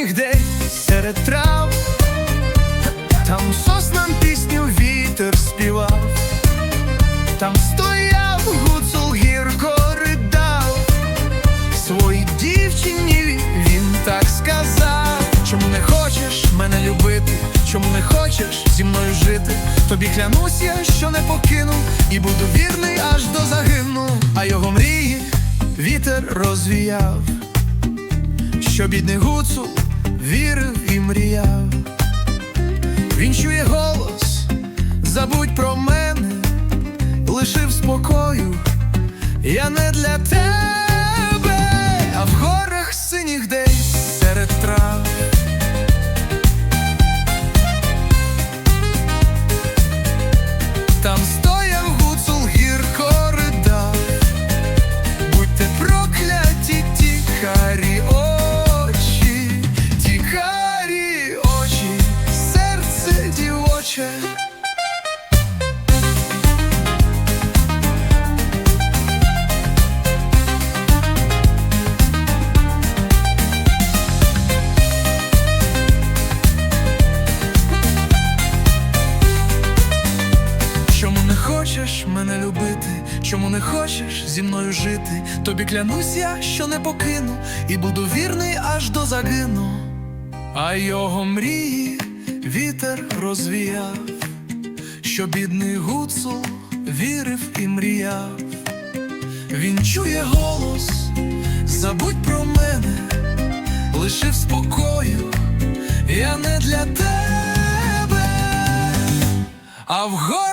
осінніх день серед трав, там соснам пісню вітер співав, там стояв гуцул гірко ридав, своїй дівчині він так сказав, чому не хочеш мене любити, чому не хочеш зі мною жити, тобі клянусь я, що не покину, і буду вірний аж до загину, а його мрії вітер розвіяв. Що бідний гуцул хочеш мене любити, чому не хочеш зі мною жити? Тобі клянусь я, що не покину, і буду вірний аж до загину, а його мрії вітер розвіяв, що бідний гуцул вірив і мріяв. Він чує голос, забудь про мене, лишив спокою, я не для тебе, а в вгорі.